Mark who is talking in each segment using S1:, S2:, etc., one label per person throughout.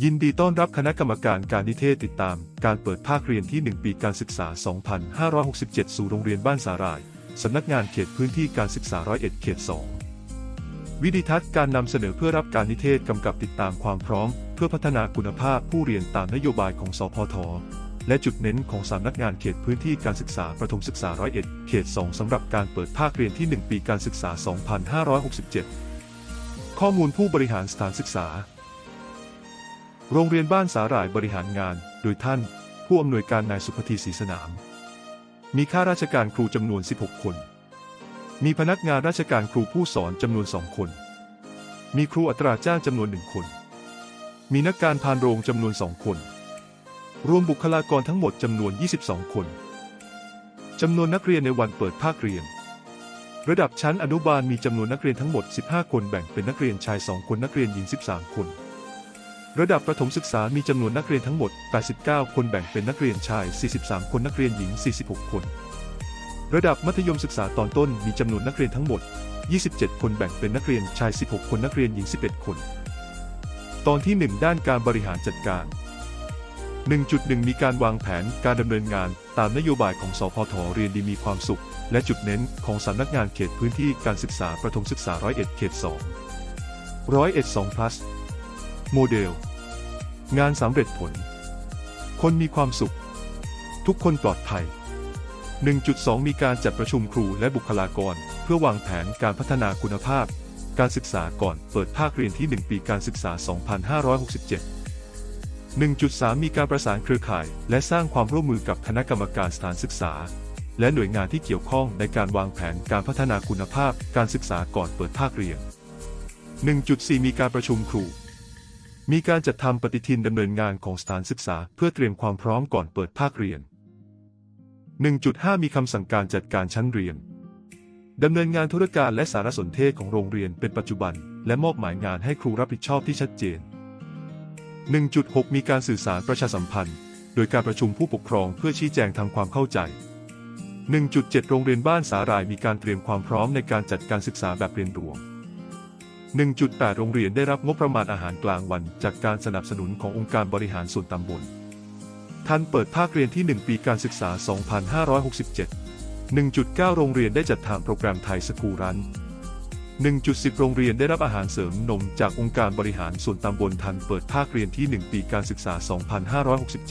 S1: ยินดีต้อนรับคณะกรรมการการนิเทศติดตาม การเปิดภาคเรียนที่ 1 ปีการศึกษา 2567 สู่โรงเรียนบ้านสาหร่าย สำนักงานเขตพื้นที่การศึกษาร้อยเอ็ดเขต 2 วิดีทัศน์การนำเสนอเพื่อรับการนิเทศกำกับติดตามความพร้อม เพื่อพัฒนาคุณภาพผู้เรียนตามนโยบายของสพท และจุดเน้นของสำนักงานเขตพื้นที่การศึกษาประถมศึกษาร้อยเอ็ดเขต 2 สำหรับการเปิดภาคเรียนที่ 1 ปีการศึกษา 2567 ข้อมูลผู้บริหารสถานศึกษา โรงเรียนบ้านสาหร่ายบริหารงาน โดยท่าน ผู้อำนวยการนายสุพธีศรีสนาม มีข้าราชการครูจำนวน 16 คน มีพนักงานราชการครูผู้สอนจำนวน2คน มีครูอัตราจ้างจำนวน1คน มีนักการพานโรงจำนวน2คน รวมบุคลากรทั้งหมดจำนวน 22 คนจำนวนนักเรียนในวันเปิดภาคเรียน ระดับชั้นอนุบาลมีจำนวนนักเรียนทั้งหมด 15 คนแบ่งเป็นนักเรียนชาย 2 คนนักเรียนหญิง 13 คน ระดับประถมศึกษามีจำนวนนักเรียนทั้งหมด 89 คนแบ่งเป็นนักเรียนชาย 43 คน นักเรียนหญิง 46 คน ระดับมัธยมศึกษาตอนต้นมีจำนวนนักเรียนทั้งหมด 27 คนแบ่งเป็นนักเรียนชาย 16 คน นักเรียนหญิง 11 คน ตอนที่ 1 ด้านการบริหารจัดการ 1.1 มีการวางแผนการดำเนินงานตามนโยบายของสพทเรียนดีมีความสุข และจุดเน้นของสำนักงานเขตพื้นที่การศึกษาประถมศึกษาร้อยเอ็ดเขต2ร้อยเอ็ด2 plus โมเดล งานสำเร็จผล คนมีความสุข ทุกคนปลอดภัย 1.2 มีการจัดประชุมครูและบุคลากร เพื่อวางแผนการพัฒนาคุณภาพ การศึกษาก่อนเปิดภาคเรียนที่ 1 ปีการศึกษา 2567 1.3 มีการประสานเครือข่าย และสร้างความร่วมมือกับคณะกรรมการสถานศึกษา และหน่วยงานที่เกี่ยวข้องในการวางแผนการพัฒนาคุณภาพ การศึกษาก่อนเปิดภาคเรียน 1.4 มีการประชุมครู มีการจัดทำปฏิทินดำเนินงานของสถานศึกษาเพื่อเตรียมความพร้อมก่อนเปิดภาคเรียน 1.5 มีคำสั่งการจัดการชั้นเรียน ดำเนินงานธุรการและสารสนเทศของโรงเรียนเป็นปัจจุบัน และมอบหมายงานให้ครูรับผิดชอบที่ชัดเจน 1.6 มีการสื่อสารประชาสัมพันธ์ โดยการประชุมผู้ปกครองเพื่อชี้แจงทำความเข้าใจ 1.7 โรงเรียนบ้านสาหร่ายมีการเตรียมความพร้อมในการจัดการศึกษาแบบเรียนรวม 1.8 โรงเรียนได้รับงบประมาณอาหารกลางวัน จากการสนับสนุนขององค์การบริหารส่วนตำบลท่านเปิดภาคเรียนที่ 1 ปีการศึกษา 2567 1.9 โรงเรียนได้จัดทำโปรแกรมไทยสคูรัน 1.10 โรงเรียนได้รับอาหารเสริมนมจากองค์การบริหารส่วนตำบลทันเปิดภาคเรียนที่ 1 ปีการศึกษา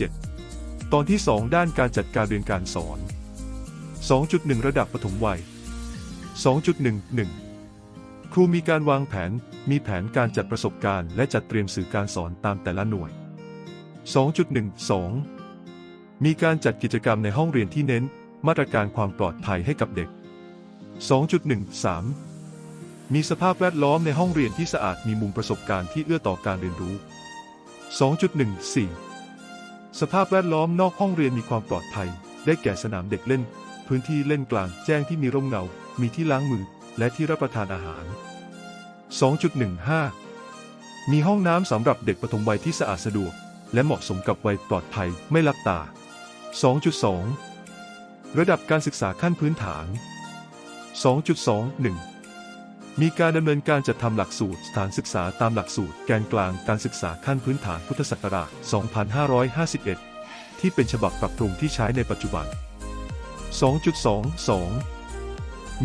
S1: 2567 ตอนที่ 2 ด้านการจัดการเรียนการสอน 2.1 ระดับปฐมวัย 2.11 ครูมีการวางแผน มีแผนการจัดประสบการณ์และจัดเตรียมสื่อการสอนตามแต่ละหน่วย 2.12 มีการจัดกิจกรรมในห้องเรียนที่เน้น มาตรการความปลอดภัยให้กับเด็ก 2.13 มีสภาพแวดล้อมในห้องเรียนที่สะอาดมีมุมประสบการณ์ที่เอื้อต่อการเรียนรู้ 2.14 สภาพแวดล้อมนอกห้องเรียนมีความปลอดภัย ได้แก่สนามเด็กเล่น พื้นที่เล่นกลางแจ้งที่มีร่มเงา มีที่ล้างมือ และที่รับประทานอาหาร 2.15 มีห้องน้ำสำหรับเด็กปฐมวัยที่สะอาดสะดวก และเหมาะสมกับวัยปลอดภัยไม่ลักตา 2.2 ระดับการศึกษาขั้นพื้นฐาน 2.21 มีการดำเนินการจัดทำหลักสูตรสถานศึกษาตามหลักสูตรแกนกลางการศึกษาขั้นพื้นฐานพุทธศักราช 2551 ที่เป็นฉบับปรับปรุงที่ใช้ในปัจจุบัน 2.22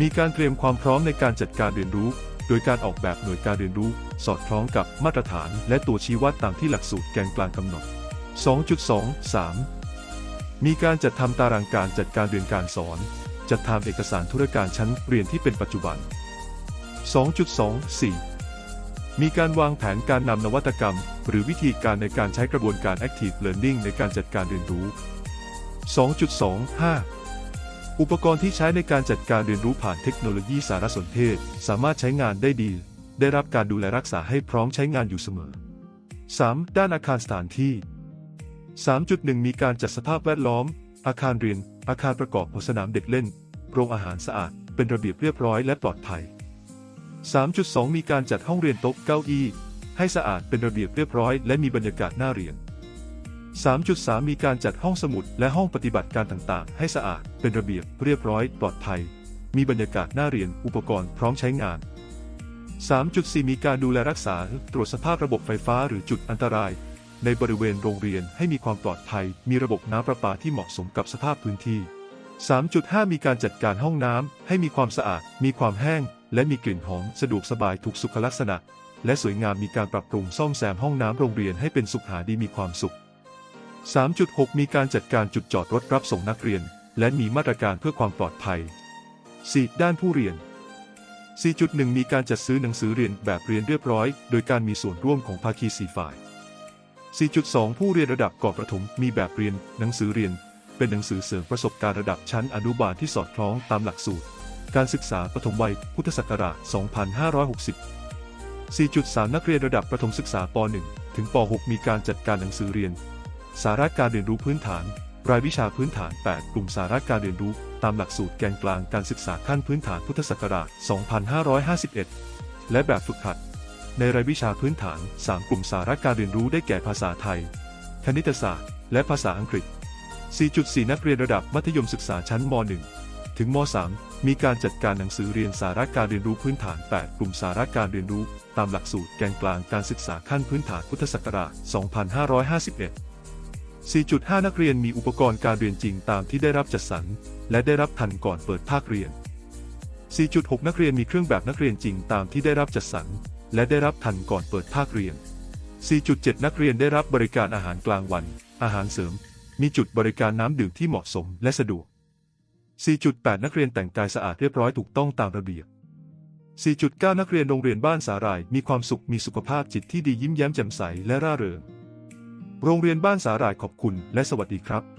S1: มีการเตรียมความพร้อมในการจัดการเรียนรู้ โดยการออกแบบหน่วยการเรียนรู้ สอดคล้องกับมาตรฐาน และตัวชี้วัดตามที่หลักสูตรแกนกลางกำหนด 2.23 มีการจัดทำตารางการจัดการเรียนการสอน จัดทำเอกสารธุรการชั้นเรียนที่เป็นปัจจุบัน 2.24 มีการวางแผนการนำนวัตกรรม หรือวิธีการในการใช้กระบวนการ Active Learning ในการจัดการเรียนรู้ 2.25 อุปกรณ์ที่ใช้ในการจัดการเรียนรู้ผ่านเทคโนโลยีสารสนเทศ สามารถใช้งานได้ดี ได้รับการดูแลรักษาให้พร้อมใช้งานอยู่เสมอ 3. ด้านอาคารสถานที่ 3.1 มีการจัดสภาพแวดล้อม อาคารเรียน อาคารประกอบสนามเด็กเล่น โรงอาหารสะอาด เป็นระเบียบเรียบร้อยและปลอดภัย 3.2 มีการจัดห้องเรียนโต๊ะเก้าอี้ ให้สะอาดเป็นระเบียบเรียบร้อยและมีบรรยากาศน่าเรียน 3.3 มีการจัดห้องสมุดและห้องปฏิบัติการต่างๆ ให้สะอาด เป็นระเบียบ เรียบร้อย ปลอดภัย มีบรรยากาศน่าเรียน อุปกรณ์พร้อมใช้งาน 3.4 มีการดูแลรักษา ตรวจสภาพระบบไฟฟ้าหรือจุดอันตราย ในบริเวณโรงเรียนให้มีความปลอดภัย มีระบบน้ำประปาที่เหมาะสมกับสภาพพื้นที่ 3.5 มีการจัดการห้องน้ำให้มีความสะอาด มีความแห้ง และมีกลิ่นหอม สะดวกสบาย ถูกสุขลักษณะ และสวยงาม มีการปรับปรุงซ่อมแซมห้องน้ำโรงเรียนให้เป็นสุขหาดีมีความสุข 3.6 มีการจัดการจุดจอดรถรับส่งนักเรียน และมีมาตรการเพื่อความปลอดภัย 4. ด้านผู้เรียน 4.1 มีการจัดซื้อหนังสือเรียนแบบเรียนเรียบร้อย โดยการมีส่วนร่วมของภาคีสี่ฝ่าย 4.2 ผู้เรียนระดับก่อนประถมมีแบบเรียน หนังสือเรียน เป็นหนังสือเสริมประสบการณ์ระดับชั้นอนุบาลที่สอดคล้องตามหลักสูตร การศึกษาปฐมวัยพุทธศักราช 2560 4.3 นักเรียนระดับประถมศึกษาป .1 ถึงป .6 มีการจัดการหนังสือเรียน สาระการเรียนรู้พื้นฐาน รายวิชาพื้นฐาน 8 กลุ่มสาระการเรียนรู้ ตามหลักสูตรแกนกลางการศึกษาขั้นพื้นฐานพุทธศักราช 2551 และแบบฝึกหัด ในรายวิชาพื้นฐาน 3 กลุ่มสาระการเรียนรู้ได้แก่ภาษาไทย คณิตศาสตร์ และภาษาอังกฤษ 4.4 นักเรียนระดับมัธยมศึกษาชั้นม .1 ถึงม .3 มีการจัดการหนังสือเรียนสาระการเรียนรู้พื้นฐาน 8 กลุ่มสาระการเรียนรู้ ตามหลักสูตรแกนกลางการศึกษาขั้นพื้นฐานพุทธศักราช 2551 4.5 นักเรียนมีอุปกรณ์การเรียนจริงตามที่ได้รับจัดสรร และได้รับทันก่อนเปิดภาคเรียน 4.6 นักเรียนมีเครื่องแบบนักเรียนจริงตามที่ได้รับจัดสรร และได้รับทันก่อนเปิดภาคเรียน 4.7 นักเรียนได้รับบริการอาหารกลางวัน อาหารเสริม มีจุดบริการน้ำดื่มที่เหมาะสมและสะดวก 4.8 นักเรียนแต่งกายสะอาดเรียบร้อยถูกต้องตามระเบียบ 4.9 นักเรียนโรงเรียนบ้านสาหร่าย มีความสุขมีสุขภาพจิตที่ดียิ้มแย้มแจ่มใสและร่าเริง โรงเรียนบ้านสาหร่ายขอบคุณและสวัสดีครับ